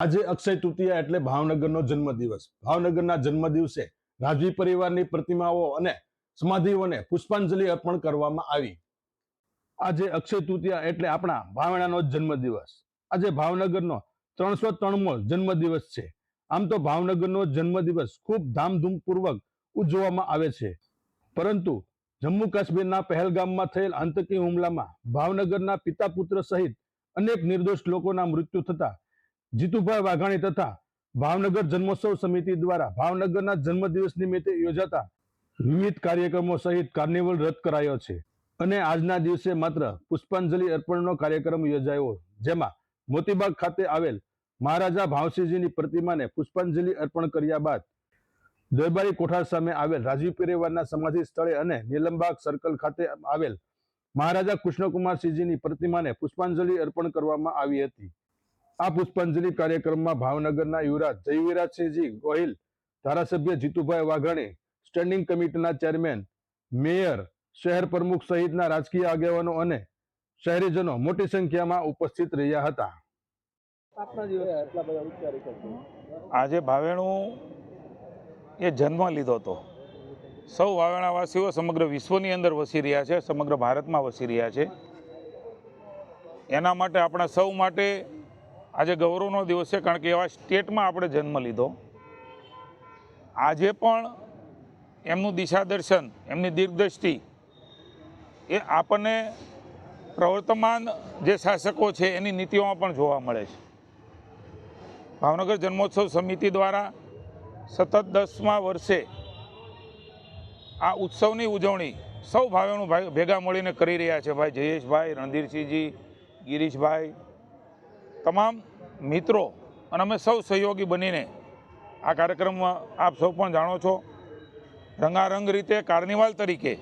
આજે અક્ષય તૃતીયા એટલે ભાવનગરનો જન્મદિવસ. ભાવનગરના જન્મદિવસે રાજવી પરિવારની પ્રતિમાઓ અને સમાધિઓને પુષ્પાંજલિ અર્પણ કરવામાં આવી. આજે અક્ષય તૃતીયા એટલે આપણા ભાવણાનો જન્મદિવસ. આજે ભાવનગરનો ત્રણસો ત્રણમો જન્મદિવસ છે. આમ તો ભાવનગરનો જન્મદિવસ ખૂબ ધામધૂમપૂર્વક ઉજવવામાં આવે છે. પરંતુ જમ્મુ કાશ્મીરના પહેલગામમાં થયેલ આતંકી હુમલામાં ભાવનગરના પિતા પુત્ર સહિત અનેક નિર્દોષ લોકોના મૃત્યુ થતા જીતુભાઈ વાઘાણી તથા ભાવનગર જન્મોત્સવ સમિતિ દ્વારા ભાવનગરના જન્મદિવસ નિમિત્તે યોજાતા વિવિધ કાર્યક્રમો સહિત કાર્નિવલ રદ કરાયો છે. અને આજના દિવસે માત્ર પુષ્પાંજલિ અર્પણનો કાર્યક્રમ યોજાયો. જેમાં મોતીબાગ ખાતે આવેલ મહારાજા ભાવસિંહજીની પ્રતિમાને પુષ્પાંજલિ અર્પણ કર્યા બાદ દરબારી કોઠાર સામે આવેલ રાજીવ પરિવારના સમાધિ સ્થળે અને નીલમબાગ સર્કલ ખાતે આવેલ મહારાજા કૃષ્ણકુમારસિંહજીની પ્રતિમાને પુષ્પાંજલિ અર્પણ કરવામાં આવી હતી. આ પુષ્પાંજલિ કાર્યક્રમમાં ભાવનગરના યુવરાજ જયવીરાજસિંહજી ગોહિલ ધારાસભ્ય જીતુભાઈ વાઘાણી સ્ટેન્ડિંગ કમિટીના ચેરમેન મેયર શહેર પ્રમુખ સહિતના રાજકીય આગેવાનો અને શહેરીજનો મોટી સંખ્યામાં ઉપસ્થિત રહ્યા હતા. આજે ભાવેણું એ જન્મ લીધો હતો. સૌ વાવેણાવાસીઓ સમગ્ર વિશ્વની અંદર વસી રહ્યા છે સમગ્ર ભારતમાં વસી રહ્યા છે. એના માટે આપણા સૌ માટે આજે ગૌરવનો દિવસ છે કારણ કે એવા સ્ટેટમાં આપણે જન્મ લીધો. આજે પણ એમનું દિશા દર્શન એમની દીર્ઘદ્રષ્ટિ એ આપણને પ્રવર્તમાન જે શાસકો છે એની નીતિઓમાં પણ જોવા મળે છે. ભાવનગર જન્મોત્સવ સમિતિ દ્વારા સતત દસમા વર્ષે આ ઉત્સવની ઉજવણી સૌ ભાઈઓનું ભાઈ ભેગા મળીને કરી રહ્યા છે. ભાઈ જયેશભાઈ, રણધીરસિંહજી, ગિરીશભાઈ તમામ મિત્રો અને અમે સૌ સહયોગી બનીને આ કાર્યક્રમમાં આપ સૌ પણ જાણો છો, રંગારંગ રીતે કાર્નિવાલ તરીકે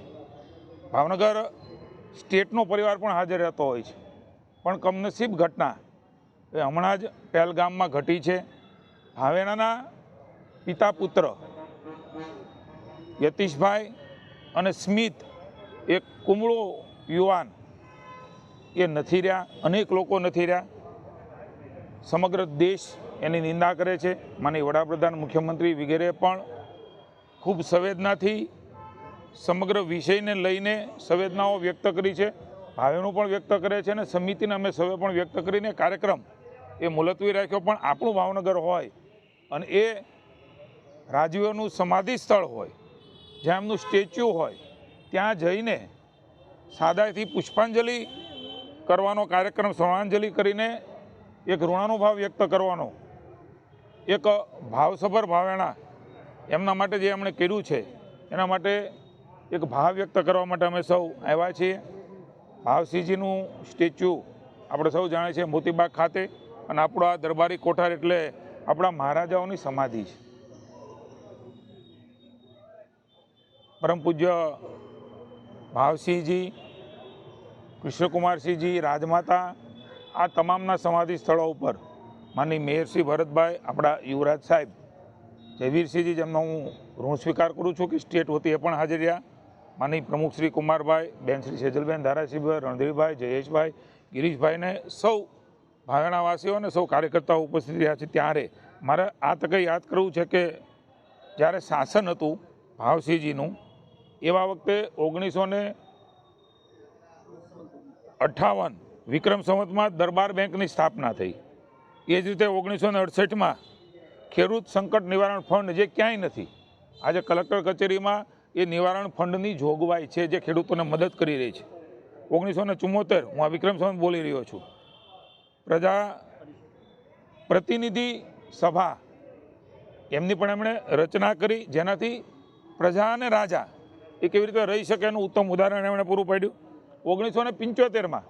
ભાવનગર સ્ટેટનો પરિવાર પણ હાજર રહેતો હોય છે. પણ કમનસીબ ઘટના એ હમણાં જ પહેલગામમાં ઘટી છે. ભાવેણાના પિતા પુત્ર યતીશભાઈ અને સ્મિત, એક કુમળો યુવાન એ નથી રહ્યા, અનેક લોકો નથી રહ્યા. સમગ્ર દેશ એની નિંદા કરે છે. માની વડાપ્રધાન, મુખ્યમંત્રી વગેરે પણ ખૂબ સંવેદનાથી સમગ્ર વિષયને લઈને સંવેદનાઓ વ્યક્ત કરી છે. ભાવેનું પણ વ્યક્ત કરે છે અને સમિતિને અમે સૌએ પણ વ્યક્ત કરીને કાર્યક્રમ એ મુલતવી રાખ્યો. પણ આપણું ભાવનગર હોય અને એ રાજવીઓનું સમાધિ સ્થળ હોય, જ્યાં એમનું સ્ટેચ્યુ હોય, ત્યાં જઈને સાદાથી પુષ્પાંજલિ કરવાનો કાર્યક્રમ સર્વાંજલિ કરીને એક ઋણાનુભાવ વ્યક્ત કરવાનો, એક ભાવસભર ભાવેણા, એમના માટે જે એમણે કર્યું છે, એના માટે એક ભાવ વ્યક્ત કરવા માટે અમે સૌ આવ્યા છીએ. ભાવસિંહજીનું સ્ટેચ્યુ આપણે સૌ જાણીએ છીએ મોતીબાગ ખાતે અને આપણો આ દરબારી કોઠાર એટલે આપણા મહારાજાઓની સમાધિ છે. પરમ પૂજ્ય ભાવસિંહજી, કૃષ્ણકુમારસિંહજી, રાજમાતા આ તમામના સમાધિ સ્થળો ઉપર માની મેયરશ્રી ભરતભાઈ, આપણા યુવરાજ સાહેબ, જયવીરસિંહજી જેમનો હું ઋણ સ્વીકાર કરું છું કે સ્ટેટ વતી એ પણ હાજર રહ્યા. માની પ્રમુખ શ્રી કુમારભાઈ, બેન શ્રી સેજલબેન ધારાસિંહભાઈ રણધીરભાઈ, જયેશભાઈ ગિરીશભાઈને સૌ ભાવેણાવાસીઓ અને સૌ કાર્યકર્તાઓ ઉપસ્થિત રહ્યા છે ત્યારે મારે આ તકે યાદ કરવું છે કે જ્યારે શાસન હતું ભાવસિંહજીનું, એવા વખતે ઓગણીસો ને અઠ્ઠાવન વિક્રમ સંવતમાં દરબાર બેંકની સ્થાપના થઈ. એ જ રીતે ઓગણીસો ને અડસઠમાં ખેડૂત સંકટ નિવારણ ફંડ જે ક્યાંય નથી, આજે કલેક્ટર કચેરીમાં એ નિવારણ ફંડની જોગવાઈ છે જે ખેડૂતોને મદદ કરી રહી છે. ઓગણીસો ને ચુમ્મોતેર હું આ વિક્રમ સંવત બોલી રહ્યો છું. પ્રજા પ્રતિનિધિ સભા, એમની પણ એમણે રચના કરી જેનાથી પ્રજા અને રાજા એ કેવી રીતે રહી શકે એનું ઉત્તમ ઉદાહરણ એમણે પૂરું પાડ્યું. ઓગણીસો ને પંચોતેરમાં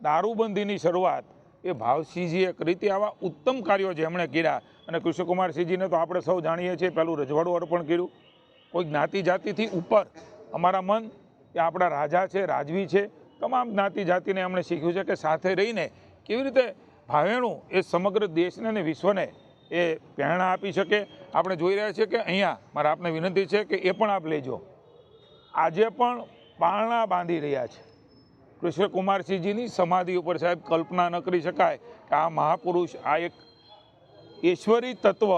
દારૂબંધીની શરૂઆત એ ભાવસિંહજીએ કરી હતી. આવા ઉત્તમ કાર્યો જેમણે કર્યા અને કૃષ્ણકુમારસિંહજીને તો આપણે સૌ જાણીએ છીએ, પહેલું રજવાડું અર્પણ કર્યું. કોઈ જ્ઞાતિ જાતિથી ઉપર અમારા મન એ આપણા રાજા છે, રાજવી છે, તમામ જ્ઞાતિ જાતિને એમણે શીખ્યું છે કે સાથે રહીને કેવી રીતે ભાવેણું એ સમગ્ર દેશને અને વિશ્વને એ પ્રેરણા આપી શકે. આપણે જોઈ રહ્યા છીએ કે અહીંયા મારા આપને વિનંતી છે કે એ પણ આપ લેજો. આજે પણ પારણા બાંધી રહ્યા છે. કૃષ્ણકુમારસિંહજીની સમાધિ ઉપર સાહેબ કલ્પના ન કરી શકાય કે આ મહાપુરુષ આ એક ઈશ્વરી તત્વ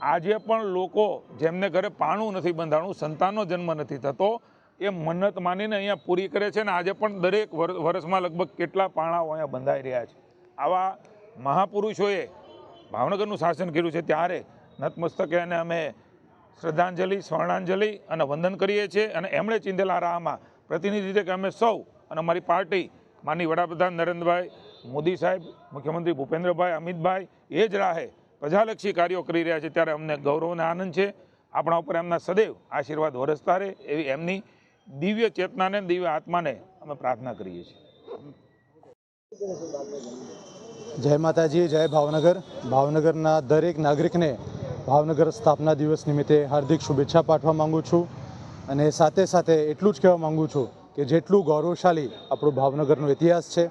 આજે પણ લોકો જેમને ઘરે પાણું નથી બંધાણું, સંતાનનો જન્મ નથી થતો, એ મન્નત માનીને અહીંયા પૂરી કરે છે ને આજે પણ દરેક વર- વર્ષમાં લગભગ કેટલા પાણાઓ અહીંયા બંધાઈ રહ્યા છે. આવા મહાપુરુષોએ ભાવનગરનું શાસન કર્યું છે ત્યારે નતમસ્તકે અને અમે શ્રદ્ધાંજલિ સ્વર્ણાંજલિ અને વંદન કરીએ છીએ અને એમણે ચિંધેલા રાહમાં પ્રતિનિધિ કે અમે સૌ અને અમારી પાર્ટી માનની વડાપ્રધાન નરેન્દ્રભાઈ મોદી સાહેબ, મુખ્યમંત્રી ભૂપેન્દ્રભાઈ, અમિતભાઈ, એ જ રાહે પ્રજાલક્ષી કાર્યો કરી રહ્યા છે ત્યારે અમને ગૌરવ અને આનંદ છે. આપણા ઉપર એમના સદૈવ આશીર્વાદ વરસતા રહે એવી એમની દિવ્ય ચેતનાને દિવ્ય આત્માને અમે પ્રાર્થના કરીએ છીએ. જય માતાજી, જય ભાવનગર. ભાવનગરના દરેક નાગરિકને ભાવનગર સ્થાપના દિવસ નિમિત્તે હાર્દિક શુભેચ્છા પાઠવા માંગુ છું અને સાથે સાથે એટલું જ કહેવા માગું છું કે જેટલું ગૌરવશાળી આપણું ભાવનગરનો ઇતિહાસ છે.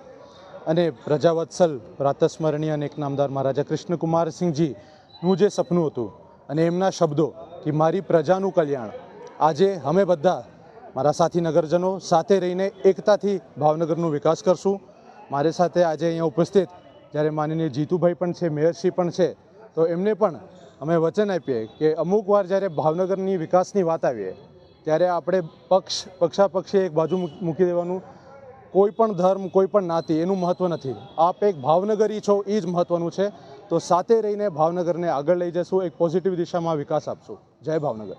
અને પ્રજાવત્સલ પ્રાતસ્મરણીય અને એક નામદાર મહારાજા કૃષ્ણકુમારસિંહજીનું જે સપનું હતું અને એમના શબ્દો કે મારી પ્રજાનું કલ્યાણ, આજે અમે બધા મારા સાથી નગરજનો સાથે રહીને એકતાથી ભાવનગરનો વિકાસ કરશું. મારી સાથે આજે અહીંયા ઉપસ્થિત જ્યારે માનનીય જીતુભાઈ પણ છે, મેયરશ્રી પણ છે, તો એમને પણ અમે વચન આપીએ કે અમુક વાર જ્યારે ભાવનગરની વિકાસની વાત આવીએ ત્યારે આપણે પક્ષ, પક્ષાપક્ષી એક બાજુ મૂકી દેવાનું. કોઈ પણ ધર્મ, કોઈ પણ નાતી, એનું મહત્ત્વ નથી. આપ એક ભાવનગરી છો, એ જ મહત્ત્વનું છે. તો સાથે રહીને ભાવનગરને આગળ લઈ જશું, એક પોઝિટિવ દિશામાં વિકાસ આપશું. જય ભાવનગર.